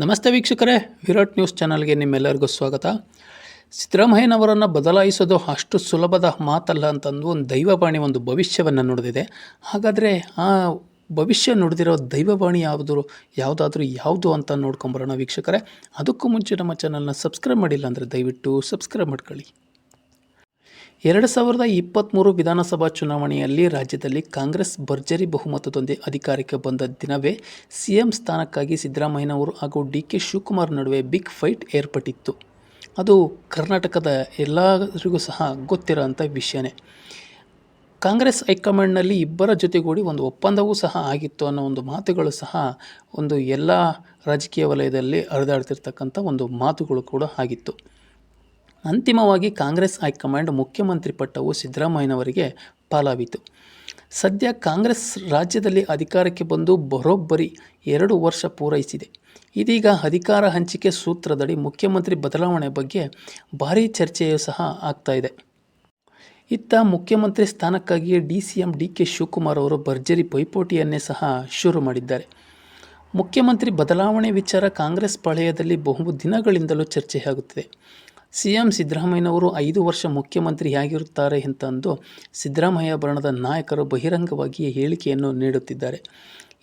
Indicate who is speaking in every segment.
Speaker 1: ನಮಸ್ತೆ ವೀಕ್ಷಕರೇ, ವಿರಾಟ್ ನ್ಯೂಸ್ ಚಾನಲ್ಗೆ ನಿಮ್ಮೆಲ್ಲರಿಗೂ ಸ್ವಾಗತ. ಸಿದ್ದರಾಮಯ್ಯನವರನ್ನು ಬದಲಾಯಿಸೋದು ಅಷ್ಟು ಸುಲಭದ ಮಾತಲ್ಲ ಅಂತಂದು ಒಂದು ದೈವವಾಣಿ ಒಂದು ಭವಿಷ್ಯವನ್ನು ನುಡಿದಿದೆ. ಹಾಗಾದರೆ ಆ ಭವಿಷ್ಯ ನುಡಿದಿರೋ ದೈವವಾಣಿ ಯಾವುದು, ಯಾವುದಾದ್ರೂ ಯಾವುದು ಅಂತ ನೋಡ್ಕೊಂಬರೋಣ ವೀಕ್ಷಕರೇ. ಅದಕ್ಕೂ ಮುಂಚೆ ನಮ್ಮ ಚಾನಲ್ನ ಸಬ್ಸ್ಕ್ರೈಬ್ ಮಾಡಿಲ್ಲ ಅಂದರೆ ದಯವಿಟ್ಟು ಸಬ್ಸ್ಕ್ರೈಬ್ ಮಾಡ್ಕೊಳ್ಳಿ. ಎರಡು ಸಾವಿರದ ಇಪ್ಪತ್ತ್ಮೂರು ವಿಧಾನಸಭಾ ಚುನಾವಣೆಯಲ್ಲಿ ರಾಜ್ಯದಲ್ಲಿ ಕಾಂಗ್ರೆಸ್ ಭರ್ಜರಿ ಬಹುಮತದೊಂದಿಗೆ ಅಧಿಕಾರಕ್ಕೆ ಬಂದ ದಿನವೇ ಸಿಎಂ ಸ್ಥಾನಕ್ಕಾಗಿ ಸಿದ್ದರಾಮಯ್ಯನವರು ಹಾಗೂ ಡಿ ಕೆ ಶಿವಕುಮಾರ್ ನಡುವೆ ಬಿಗ್ ಫೈಟ್ ಏರ್ಪಟ್ಟಿತ್ತು. ಅದು ಕರ್ನಾಟಕದ ಎಲ್ಲರಿಗೂ ಸಹ ಗೊತ್ತಿರೋಂಥ ವಿಷಯನೇ. ಕಾಂಗ್ರೆಸ್ ಹೈಕಮಾಂಡ್ನಲ್ಲಿ ಇಬ್ಬರ ಜೊತೆಗೂಡಿ ಒಂದು ಒಪ್ಪಂದವೂ ಸಹ ಆಗಿತ್ತು ಅನ್ನೋ ಒಂದು ಮಾತುಗಳು ಸಹ ಒಂದು ಎಲ್ಲ ರಾಜಕೀಯ ವಲಯದಲ್ಲಿ ಹರಿದಾಡ್ತಿರ್ತಕ್ಕಂಥ ಒಂದು ಮಾತುಗಳು ಕೂಡ ಆಗಿತ್ತು. ಅಂತಿಮವಾಗಿ ಕಾಂಗ್ರೆಸ್ ಹೈಕಮಾಂಡ್ ಮುಖ್ಯಮಂತ್ರಿ ಪಟ್ಟವು ಸಿದ್ದರಾಮಯ್ಯನವರಿಗೆ ಪಾಲಾವಿತು ಸದ್ಯ ಕಾಂಗ್ರೆಸ್ ರಾಜ್ಯದಲ್ಲಿ ಅಧಿಕಾರಕ್ಕೆ ಬಂದು ಬರೋಬ್ಬರಿ ಎರಡು ವರ್ಷ ಪೂರೈಸಿದೆ. ಇದೀಗ ಅಧಿಕಾರ ಹಂಚಿಕೆ ಸೂತ್ರದಡಿ ಮುಖ್ಯಮಂತ್ರಿ ಬದಲಾವಣೆ ಬಗ್ಗೆ ಭಾರೀ ಚರ್ಚೆಯೂ ಸಹ ಆಗ್ತಾ ಇತ್ತ ಮುಖ್ಯಮಂತ್ರಿ ಸ್ಥಾನಕ್ಕಾಗಿಯೇ D C M D K Shivakumar ಅವರು ಭರ್ಜರಿ ಪೈಪೋಟಿಯನ್ನೇ ಸಹ ಶುರು ಮಾಡಿದ್ದಾರೆ. ಮುಖ್ಯಮಂತ್ರಿ ಬದಲಾವಣೆ ವಿಚಾರ ಕಾಂಗ್ರೆಸ್ ಪಾಳೆಯದಲ್ಲಿ ಬಹು ದಿನಗಳಿಂದಲೂ ಚರ್ಚೆಯಾಗುತ್ತಿದೆ. ಸಿ ಎಂ ಸಿದ್ದರಾಮಯ್ಯನವರು ಐದು ವರ್ಷ ಮುಖ್ಯಮಂತ್ರಿಯಾಗಿರುತ್ತಾರೆ ಅಂತಂದು ಸಿದ್ದರಾಮಯ್ಯ ಬಣದ ನಾಯಕರು ಬಹಿರಂಗವಾಗಿ ಹೇಳಿಕೆಯನ್ನು ನೀಡುತ್ತಿದ್ದಾರೆ.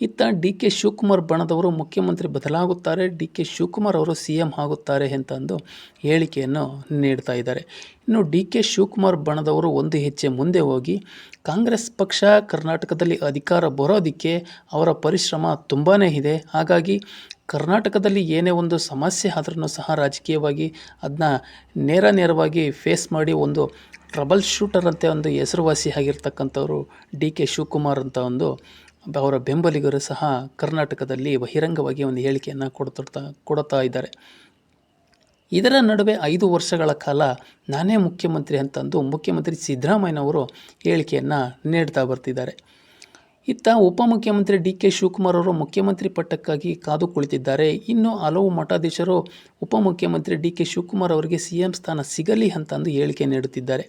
Speaker 1: ಇತ್ತ ಡಿ ಕೆ ಶಿವಕುಮಾರ್ ಬಣದವರು ಮುಖ್ಯಮಂತ್ರಿ ಬದಲಾಗುತ್ತಾರೆ, ಡಿ ಕೆ ಶಿವಕುಮಾರ್ ಅವರು ಸಿ ಎಂ ಆಗುತ್ತಾರೆ ಅಂತಂದು ಹೇಳಿಕೆಯನ್ನು ನೀಡ್ತಾ ಇದ್ದಾರೆ. ಇನ್ನು ಡಿ ಕೆ ಶಿವಕುಮಾರ್ ಬಣದವರು ಒಂದು ಹೆಜ್ಜೆ ಮುಂದೆ ಹೋಗಿ, ಕಾಂಗ್ರೆಸ್ ಪಕ್ಷ ಕರ್ನಾಟಕದಲ್ಲಿ ಅಧಿಕಾರ ಬರೋದಕ್ಕೆ ಅವರ ಪರಿಶ್ರಮ ತುಂಬಾ ಇದೆ. ಹಾಗಾಗಿ ಕರ್ನಾಟಕದಲ್ಲಿ ಏನೇ ಒಂದು ಸಮಸ್ಯೆ ಆದ್ರೂ ಸಹ ರಾಜಕೀಯವಾಗಿ ಅದನ್ನ ನೇರ ನೇರವಾಗಿ ಫೇಸ್ ಮಾಡಿ ಒಂದು ಟ್ರಬಲ್ ಶೂಟರ್ ಅಂತ ಒಂದು ಹೆಸರುವಾಸಿ ಆಗಿರ್ತಕ್ಕಂಥವ್ರು ಡಿ ಕೆ ಶಿವಕುಮಾರ್ ಅಂತ ಒಂದು ಅವರ ಬೆಂಬಲಿಗರು ಸಹ ಕರ್ನಾಟಕದಲ್ಲಿ ಬಹಿರಂಗವಾಗಿ ಒಂದು ಹೇಳಿಕೆಯನ್ನು ಕೊಡ್ತಿರ್ತಾ ಕೊಡುತ್ತಾ ಇದ್ದಾರೆ. ಇದರ ನಡುವೆ ಐದು ವರ್ಷಗಳ ಕಾಲ ನಾನೇ ಮುಖ್ಯಮಂತ್ರಿ ಅಂತಂದು ಮುಖ್ಯಮಂತ್ರಿ ಸಿದ್ದರಾಮಯ್ಯನವರು ಹೇಳಿಕೆಯನ್ನು ನೀಡ್ತಾ ಬರ್ತಿದ್ದಾರೆ. ಇತ್ತ ಉಪಮುಖ್ಯಮಂತ್ರಿ ಡಿ ಕೆ ಶಿವಕುಮಾರ್ ಅವರು ಮುಖ್ಯಮಂತ್ರಿ ಪಟ್ಟಕ್ಕಾಗಿ ಕಾದು ಕುಳಿತಿದ್ದಾರೆ. ಇನ್ನು ಹಲವು ಮಠಾಧೀಶರು ಉಪಮುಖ್ಯಮಂತ್ರಿ ಡಿ ಕೆ ಶಿವಕುಮಾರ್ ಅವರಿಗೆ ಸಿ ಎಂ ಸ್ಥಾನ ಸಿಗಲಿ ಅಂತಂದು ಹೇಳಿಕೆ ನೀಡುತ್ತಿದ್ದಾರೆ.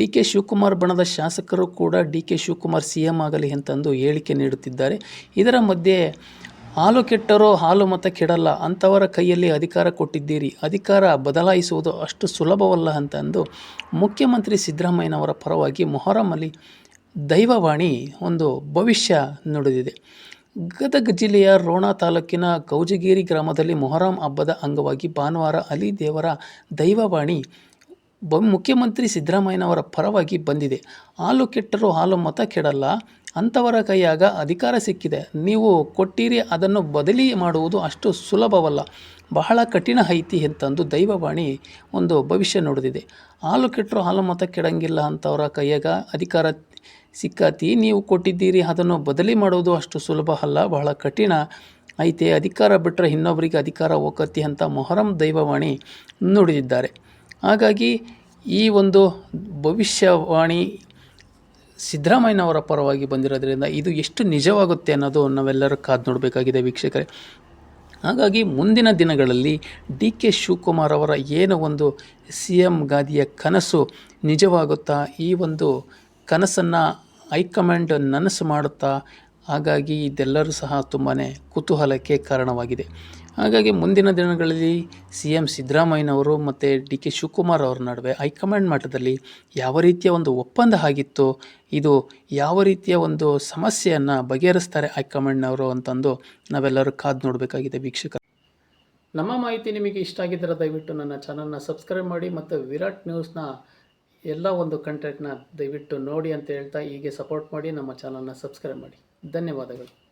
Speaker 1: ಡಿ ಕೆ ಶಿವಕುಮಾರ್ ಬಣದ ಶಾಸಕರು ಕೂಡ D K Shivakumar C M ಆಗಲಿ ಅಂತಂದು ಹೇಳಿಕೆ ನೀಡುತ್ತಿದ್ದಾರೆ. ಇದರ ಮಧ್ಯೆ, ಹಾಲು ಕೆಟ್ಟರೋ ಹಾಲು ಮತ ಕೆಡಲ್ಲ, ಅಂಥವರ ಕೈಯಲ್ಲಿ ಅಧಿಕಾರ ಕೊಟ್ಟಿದ್ದೀರಿ. ಅಧಿಕಾರ ಬದಲಾಯಿಸುವುದು ಅಷ್ಟು ಸುಲಭವಲ್ಲ ಅಂತಂದು ಮುಖ್ಯಮಂತ್ರಿ ಸಿದ್ದರಾಮಯ್ಯನವರ ಪರವಾಗಿ ಮೊಹರಂ ಅಲಿ ದೈವವಾಣಿ ಒಂದು ಭವಿಷ್ಯ ನುಡಿದಿದೆ. ಗದಗ ಜಿಲ್ಲೆಯ ರೋಣ ತಾಲೂಕಿನ ಕೌಜಗೇರಿ ಗ್ರಾಮದಲ್ಲಿ ಮೊಹರಂ ಹಬ್ಬದ ಅಂಗವಾಗಿ ಭಾನುವಾರ ಅಲಿ ದೇವರ ದೈವವಾಣಿ ಬ, ಮುಖ್ಯಮಂತ್ರಿ ಸಿದ್ದರಾಮಯ್ಯನವರ ಪರವಾಗಿ ಬಂದಿದೆ. ಹಾಲು ಕೆಟ್ಟರೂ ಹಾಲು ಮತ ಕೆಡಲ್ಲ. ಅಂಥವರ ಕೈಯಾಗ ಅಧಿಕಾರ ಸಿಕ್ಕಿದೆ. ನೀವು ಕೊಟ್ಟಿರಿ, ಅದನ್ನು ಬದಲಿ ಮಾಡುವುದು ಅಷ್ಟು ಸುಲಭವಲ್ಲ. ಬಹಳ ಕಠಿಣ ಐತಿ ಅಂತಂದು ದೈವವಾಣಿ ಒಂದು ಭವಿಷ್ಯ ನುಡಿದಿದೆ. ಹಾಲು ಕೆಟ್ಟರು ಹಾಲು ಮತ ಕೆಡಂಗಿಲ್ಲ ಅಂಥವರ ಕೈಯಾಗ ಅಧಿಕಾರ ಸಿಕ್ಕಾತಿ ನೀವು ಕೊಟ್ಟಿದ್ದೀರಿ, ಅದನ್ನು ಬದಲಿ ಮಾಡೋದು ಅಷ್ಟು ಸುಲಭ ಅಲ್ಲ, ಬಹಳ ಕಠಿಣ. ಐತೆ, ಅಧಿಕಾರ ಬಿಟ್ಟರೆ ಇನ್ನೊಬ್ಬರಿಗೆ ಅಧಿಕಾರ ಹೋಗತಿ ಅಂತ ಮೊಹರಂ ದೈವವಾಣಿ ನುಡಿದಿದ್ದಾರೆ. ಹಾಗಾಗಿ ಈ ಒಂದು ಭವಿಷ್ಯವಾಣಿ ಸಿದ್ದರಾಮಯ್ಯನವರ ಪರವಾಗಿ ಬಂದಿರೋದ್ರಿಂದ ಇದು ಎಷ್ಟು ನಿಜವಾಗುತ್ತೆ ಅನ್ನೋದು ನಾವೆಲ್ಲರೂ ಕಾದು ನೋಡಬೇಕಾಗಿದೆ ವೀಕ್ಷಕರೇ. ಹಾಗಾಗಿ ಮುಂದಿನ ದಿನಗಳಲ್ಲಿ ಡಿ ಕೆ ಶಿವಕುಮಾರ್ ಅವರ ಏನು ಒಂದು ಸಿ ಎಂ ಗಾದಿಯ ಕನಸು ನಿಜವಾಗುತ್ತಾ ಈ ಒಂದು ಕನಸನ್ನು ಹೈಕಮಾಂಡ್ ನನಸು ಮಾಡುತ್ತಾ, ಹಾಗಾಗಿ ಇದೆಲ್ಲರೂ ಸಹ ತುಂಬಾ ಕುತೂಹಲಕ್ಕೆ ಕಾರಣವಾಗಿದೆ. ಹಾಗಾಗಿ ಮುಂದಿನ ದಿನಗಳಲ್ಲಿ ಸಿ ಎಂ ಸಿದ್ದರಾಮಯ್ಯನವರು ಮತ್ತು ಡಿ ಕೆ ಶಿವಕುಮಾರ್ ಅವರ ನಡುವೆ ಹೈಕಮಾಂಡ್ ಮಟ್ಟದಲ್ಲಿ ಯಾವ ರೀತಿಯ ಒಂದು ಒಪ್ಪಂದ ಆಗಿತ್ತು, ಇದು ಯಾವ ರೀತಿಯ ಒಂದು ಸಮಸ್ಯೆಯನ್ನು ಬಗೆಹರಿಸ್ತಾರೆ ಹೈಕಮಾಂಡ್ನವರು ಅಂತಂದು ನಾವೆಲ್ಲರೂ ಕಾದು ನೋಡಬೇಕಾಗಿದೆ ವೀಕ್ಷಕ ನಮ್ಮ ಮಾಹಿತಿ ನಿಮಗೆ ಇಷ್ಟ ಆಗಿದ್ದರೆ ದಯವಿಟ್ಟು ನನ್ನ ಚಾನಲ್ನ ಸಬ್ಸ್ಕ್ರೈಬ್ ಮಾಡಿ ಮತ್ತು ವಿರಾಟ್ ನ್ಯೂಸ್ನ ಎಲ್ಲ ಒಂದು ಕಂಟೆಂಟ್ನ ದಯವಿಟ್ಟು ನೋಡಿ ಅಂತ ಹೇಳ್ತಾ ಹೀಗೆ ಸಪೋರ್ಟ್ ಮಾಡಿ ನಮ್ಮ ಚಾನಲ್ನ ಸಬ್ಸ್ಕ್ರೈಬ್ ಮಾಡಿ. ಧನ್ಯವಾದಗಳು.